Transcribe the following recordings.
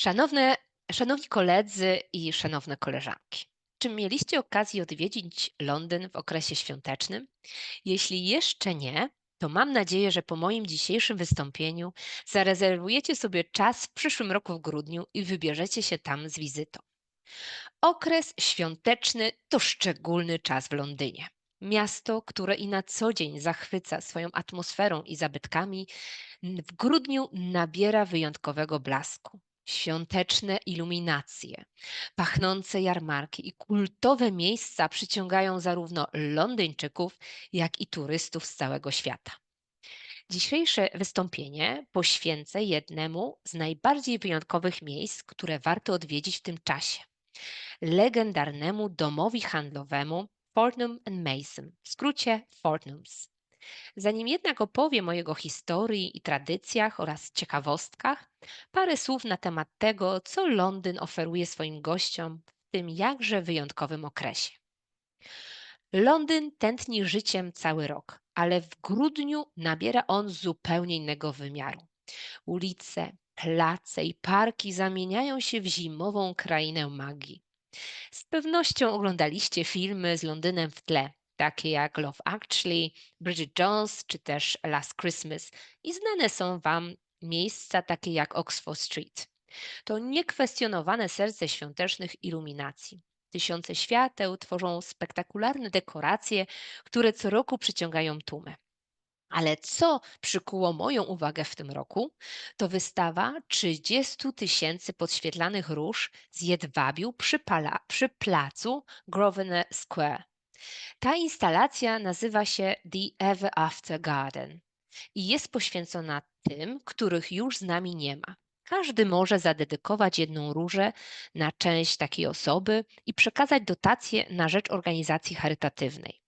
Szanowne, szanowni koledzy i szanowne koleżanki, czy mieliście okazję odwiedzić Londyn w okresie świątecznym? Jeśli jeszcze nie, to mam nadzieję, że po moim dzisiejszym wystąpieniu zarezerwujecie sobie czas w przyszłym roku w grudniu i wybierzecie się tam z wizytą. Okres świąteczny to szczególny czas w Londynie. Miasto, które i na co dzień zachwyca swoją atmosferą i zabytkami, w grudniu nabiera wyjątkowego blasku świąteczne iluminacje, pachnące jarmarki i kultowe miejsca przyciągają zarówno Londyńczyków, jak i turystów z całego świata. Dzisiejsze wystąpienie poświęcę jednemu z najbardziej wyjątkowych miejsc, które warto odwiedzić w tym czasie legendarnemu domowi handlowemu Fortnum Mason, w skrócie Fortnums. Zanim jednak opowiem o jego historii i tradycjach oraz ciekawostkach, parę słów na temat tego, co Londyn oferuje swoim gościom w tym jakże wyjątkowym okresie. Londyn tętni życiem cały rok, ale w grudniu nabiera on zupełnie innego wymiaru. Ulice, place i parki zamieniają się w zimową krainę magii. Z pewnością oglądaliście filmy z Londynem w tle, takie jak Love Actually, Bridget Jones czy też Last Christmas i znane są Wam miejsca takie jak Oxford Street. To niekwestionowane serce świątecznych iluminacji. Tysiące świateł tworzą spektakularne dekoracje, które co roku przyciągają tłumy. Ale co przykuło moją uwagę w tym roku, to wystawa 30 tysięcy podświetlanych róż z jedwabiu przy, pala, przy placu Grosvenor Square. Ta instalacja nazywa się The Ever After Garden i jest poświęcona tym, których już z nami nie ma. Każdy może zadedykować jedną różę na część takiej osoby i przekazać dotację na rzecz organizacji charytatywnej.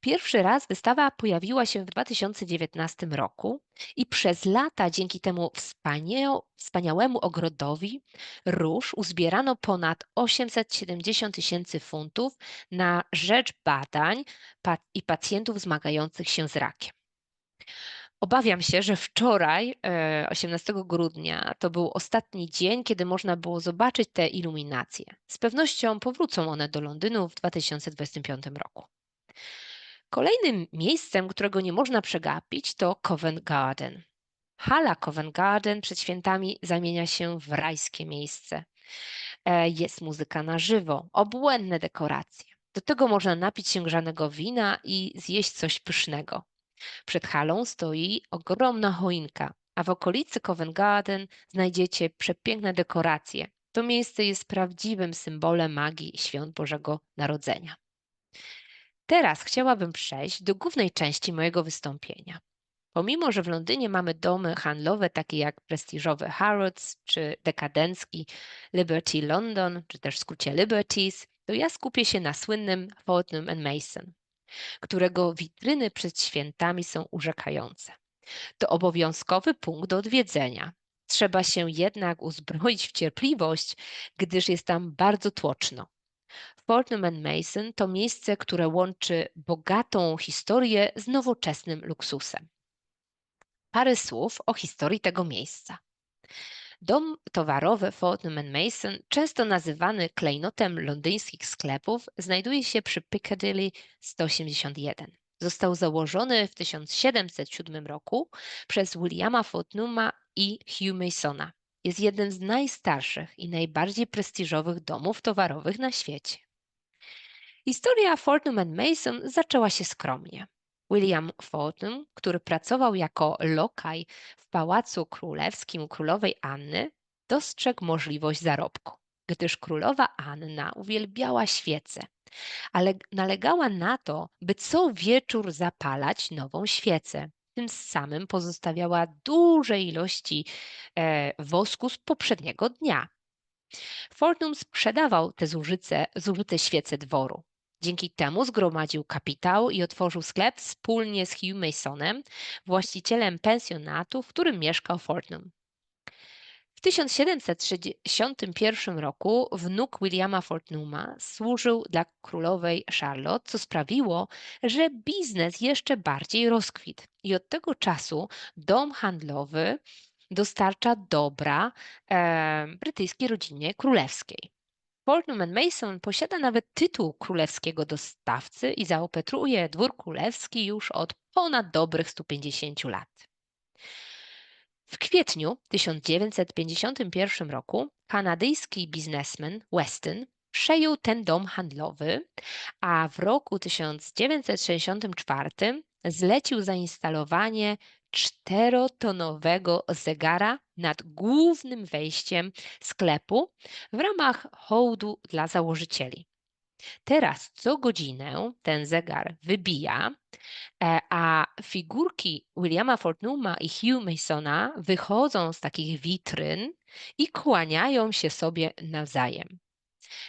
Pierwszy raz wystawa pojawiła się w 2019 roku i przez lata dzięki temu wspaniałemu ogrodowi róż uzbierano ponad 870 tysięcy funtów na rzecz badań i pacjentów zmagających się z rakiem. Obawiam się, że wczoraj, 18 e, grudnia, to był ostatni dzień, kiedy można było zobaczyć te iluminacje. Z pewnością powrócą one do Londynu w 2025 roku. Kolejnym miejscem, którego nie można przegapić, to Covent Garden. Hala Covent Garden przed świętami zamienia się w rajskie miejsce. E, jest muzyka na żywo, obłędne dekoracje. Do tego można napić się grzanego wina i zjeść coś pysznego. Przed halą stoi ogromna choinka, a w okolicy Covent Garden znajdziecie przepiękne dekoracje. To miejsce jest prawdziwym symbolem magii świąt Bożego Narodzenia. Teraz chciałabym przejść do głównej części mojego wystąpienia. Pomimo, że w Londynie mamy domy handlowe takie jak prestiżowy Harrods czy dekadencki Liberty London, czy też w skrócie Liberties, to ja skupię się na słynnym Fortnum Mason, którego witryny przed świętami są urzekające. To obowiązkowy punkt do odwiedzenia. Trzeba się jednak uzbroić w cierpliwość, gdyż jest tam bardzo tłoczno. Fortnum Mason to miejsce, które łączy bogatą historię z nowoczesnym luksusem. Parę słów o historii tego miejsca. Dom towarowy Fortnum Mason, często nazywany klejnotem londyńskich sklepów, znajduje się przy Piccadilly 181. Został założony w 1707 roku przez Williama Fortnuma i Hugh Masona. Jest jednym z najstarszych i najbardziej prestiżowych domów towarowych na świecie. Historia Fortnum Mason zaczęła się skromnie. William Fortnum, który pracował jako lokaj w Pałacu Królewskim królowej Anny, dostrzegł możliwość zarobku, gdyż królowa Anna uwielbiała świece, ale nalegała na to, by co wieczór zapalać nową świecę. Tym samym pozostawiała duże ilości e, wosku z poprzedniego dnia. Fortnum sprzedawał te zużyte, zużyte świece dworu. Dzięki temu zgromadził kapitał i otworzył sklep wspólnie z Hugh Masonem, właścicielem pensjonatu, w którym mieszkał Fortnum. W 1761 roku wnuk Williama Fortnuma służył dla królowej Charlotte, co sprawiło, że biznes jeszcze bardziej rozkwitł. I od tego czasu dom handlowy dostarcza dobra e, brytyjskiej rodzinie królewskiej. Fortnum Mason posiada nawet tytuł królewskiego dostawcy i zaopatruje dwór królewski już od ponad dobrych 150 lat. W kwietniu 1951 roku kanadyjski biznesmen Weston przejął ten dom handlowy, a w roku 1964 zlecił zainstalowanie czterotonowego zegara nad głównym wejściem sklepu w ramach hołdu dla założycieli. Teraz co godzinę ten zegar wybija, e, a figurki Williama Fortnuma i Hugh Masona wychodzą z takich witryn i kłaniają się sobie nawzajem.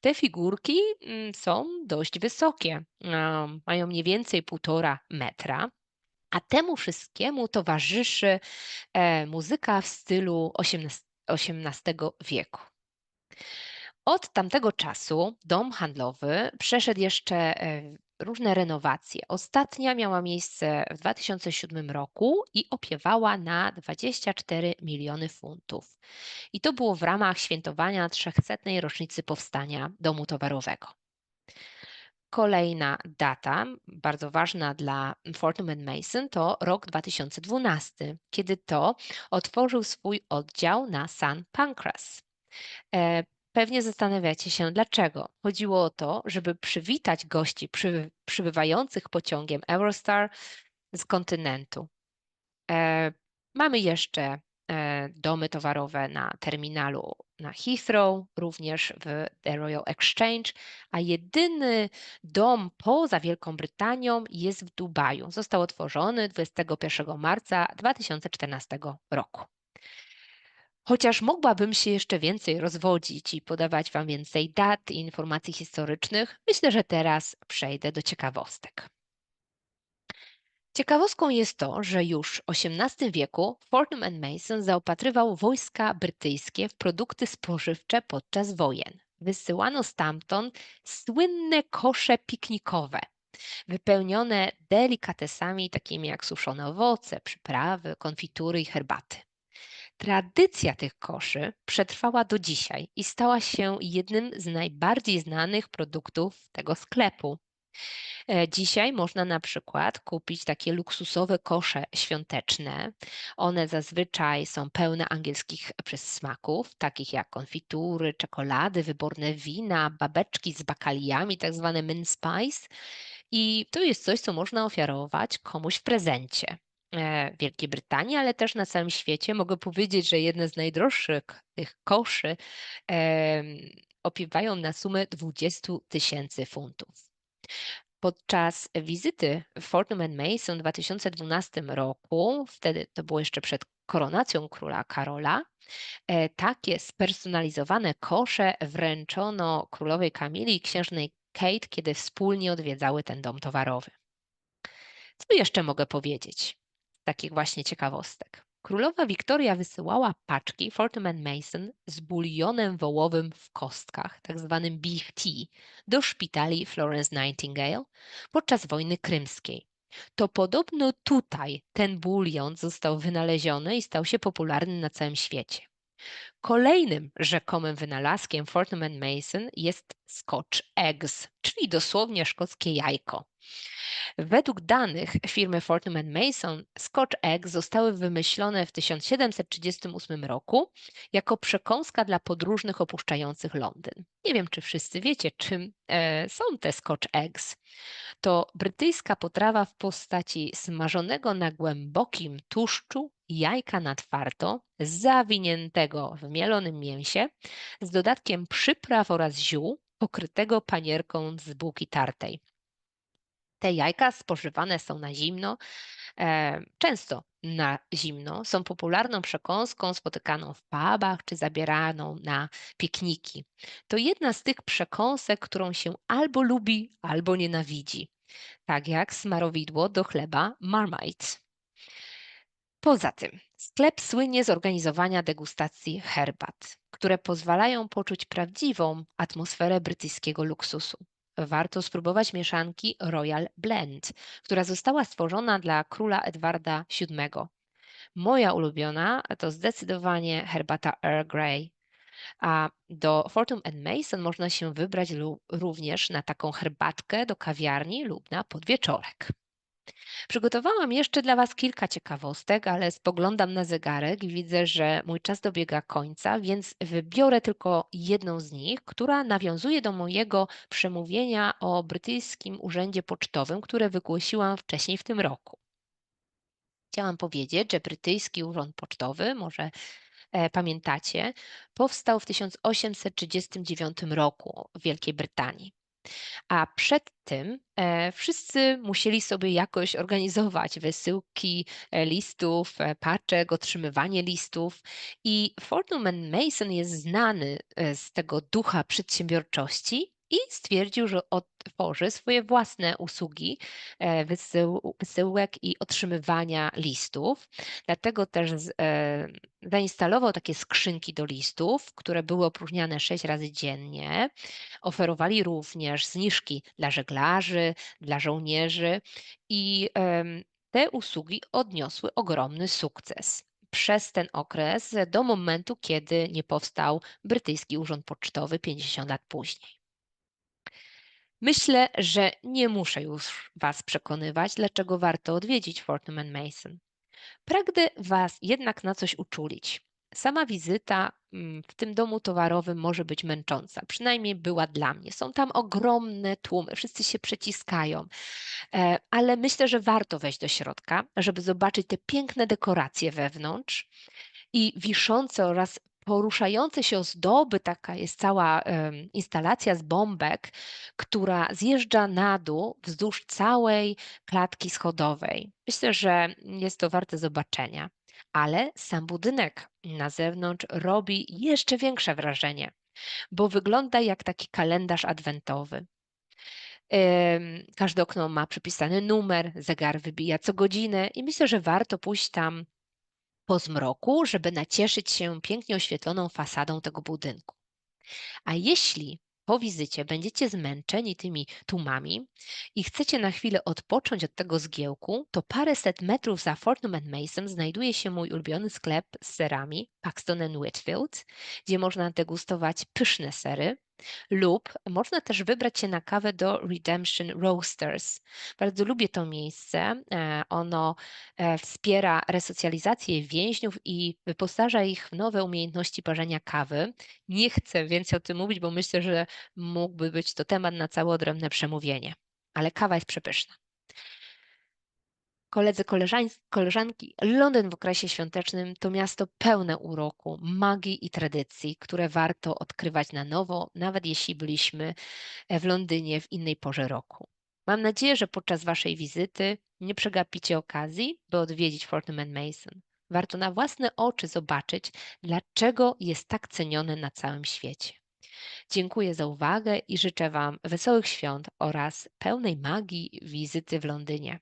Te figurki mm, są dość wysokie, mają mniej więcej półtora metra, a temu wszystkiemu towarzyszy e, muzyka w stylu XVIII wieku. Od tamtego czasu dom handlowy przeszedł jeszcze e, różne renowacje. Ostatnia miała miejsce w 2007 roku i opiewała na 24 miliony funtów. I to było w ramach świętowania 300. rocznicy powstania domu towarowego. Kolejna data, bardzo ważna dla Fortnum Mason, to rok 2012, kiedy to otworzył swój oddział na St. Pancras. Pewnie zastanawiacie się, dlaczego. Chodziło o to, żeby przywitać gości przy, przybywających pociągiem Eurostar z kontynentu. E, mamy jeszcze e, domy towarowe na terminalu na Heathrow, również w The Royal Exchange, a jedyny dom poza Wielką Brytanią jest w Dubaju. Został otworzony 21 marca 2014 roku. Chociaż mogłabym się jeszcze więcej rozwodzić i podawać Wam więcej dat i informacji historycznych, myślę, że teraz przejdę do ciekawostek. Ciekawostką jest to, że już w XVIII wieku Fortnum Mason zaopatrywał wojska brytyjskie w produkty spożywcze podczas wojen. Wysyłano stamtąd słynne kosze piknikowe, wypełnione delikatesami takimi jak suszone owoce, przyprawy, konfitury i herbaty. Tradycja tych koszy przetrwała do dzisiaj i stała się jednym z najbardziej znanych produktów tego sklepu. E, dzisiaj można na przykład kupić takie luksusowe kosze świąteczne. One zazwyczaj są pełne angielskich przysmaków, takich jak konfitury, czekolady, wyborne wina, babeczki z bakaliami, tak zwane min spice. I to jest coś, co można ofiarować komuś w prezencie. E, Wielkiej Brytanii, ale też na całym świecie. Mogę powiedzieć, że jedne z najdroższych tych koszy opiewają na sumę 20 tysięcy funtów. Podczas wizyty Fortnum Mason w 2012 roku, wtedy to było jeszcze przed koronacją króla Karola, e, takie spersonalizowane kosze wręczono królowej Kamili i księżnej Kate, kiedy wspólnie odwiedzały ten dom towarowy. Co jeszcze mogę powiedzieć? Takich właśnie ciekawostek. Królowa Wiktoria wysyłała paczki Fortnum Mason z bulionem wołowym w kostkach. Tak beef tea, do szpitali Florence Nightingale podczas wojny krymskiej. To podobno tutaj ten bulion został wynaleziony i stał się popularny na całym świecie. Kolejnym rzekomym wynalazkiem Fortnum Mason jest Scotch Eggs, czyli dosłownie szkockie jajko. Według danych firmy Fortnum Mason, Scotch Egg zostały wymyślone w 1738 roku jako przekąska dla podróżnych opuszczających Londyn. Nie wiem, czy wszyscy wiecie, czym e, są te Scotch Eggs. To brytyjska potrawa w postaci smażonego na głębokim tłuszczu jajka na twardo, zawiniętego w mielonym mięsie, z dodatkiem przypraw oraz ziół, pokrytego panierką z bułki tartej. Te jajka spożywane są na zimno, często na zimno, są popularną przekąską spotykaną w pubach czy zabieraną na pikniki. To jedna z tych przekąsek, którą się albo lubi, albo nienawidzi. Tak jak smarowidło do chleba Marmite. Poza tym, sklep słynie z organizowania degustacji herbat, które pozwalają poczuć prawdziwą atmosferę brytyjskiego luksusu warto spróbować mieszanki Royal Blend, która została stworzona dla króla Edwarda VII. Moja ulubiona to zdecydowanie herbata Earl Grey. A do Fortnum and Mason można się wybrać również na taką herbatkę do kawiarni lub na podwieczorek. Przygotowałam jeszcze dla Was kilka ciekawostek, ale spoglądam na zegarek i widzę, że mój czas dobiega końca, więc wybiorę tylko jedną z nich, która nawiązuje do mojego przemówienia o brytyjskim urzędzie pocztowym, które wygłosiłam wcześniej w tym roku. Chciałam powiedzieć, że brytyjski urząd pocztowy, może e, pamiętacie, powstał w 1839 roku w Wielkiej Brytanii. A przed tym e, wszyscy musieli sobie jakoś organizować wysyłki e, listów, e, paczek, otrzymywanie listów. I and Mason jest znany z tego ducha przedsiębiorczości i stwierdził, że otworzy swoje własne usługi e, wysył, wysyłek i otrzymywania listów. Dlatego też e, zainstalował takie skrzynki do listów, które były opróżniane sześć razy dziennie. Oferowali również zniżki dla żeglarzy, dla żołnierzy i te usługi odniosły ogromny sukces przez ten okres do momentu, kiedy nie powstał brytyjski urząd pocztowy 50 lat później. Myślę, że nie muszę już Was przekonywać, dlaczego warto odwiedzić Fortnum Mason. Pragnę Was jednak na coś uczulić. Sama wizyta mm, w tym domu towarowym może być męcząca, przynajmniej była dla mnie. Są tam ogromne tłumy, wszyscy się przeciskają, e, ale myślę, że warto wejść do środka, żeby zobaczyć te piękne dekoracje wewnątrz i wiszące oraz poruszające się ozdoby, taka jest cała instalacja z bombek, która zjeżdża na dół wzdłuż całej klatki schodowej. Myślę, że jest to warte zobaczenia. Ale sam budynek na zewnątrz robi jeszcze większe wrażenie, bo wygląda jak taki kalendarz adwentowy. Każde okno ma przypisany numer, zegar wybija co godzinę i myślę, że warto pójść tam po zmroku, żeby nacieszyć się pięknie oświetloną fasadą tego budynku. A jeśli po wizycie będziecie zmęczeni tymi tłumami i chcecie na chwilę odpocząć od tego zgiełku, to paręset metrów za Fortnum Mason znajduje się mój ulubiony sklep z serami Paxton Whitfield, gdzie można degustować pyszne sery, lub można też wybrać się na kawę do Redemption Roasters. Bardzo lubię to miejsce. e, Ono e, wspiera resocjalizację więźniów i wyposaża ich w nowe umiejętności parzenia kawy. Nie chcę więcej o tym mówić, bo myślę, że mógłby być to temat na całe odrębne przemówienie. Ale kawa jest przepyszna. Koledzy, koleżanki, Londyn w okresie świątecznym to miasto pełne uroku, magii i tradycji, które warto odkrywać na nowo, nawet jeśli byliśmy e, w Londynie w innej porze roku. Mam nadzieję, że podczas Waszej wizyty nie przegapicie okazji, by odwiedzić Fortnum Mason. Warto na własne oczy zobaczyć, dlaczego jest tak cenione na całym świecie. Dziękuję za uwagę i życzę Wam wesołych świąt oraz pełnej magii wizyty w Londynie.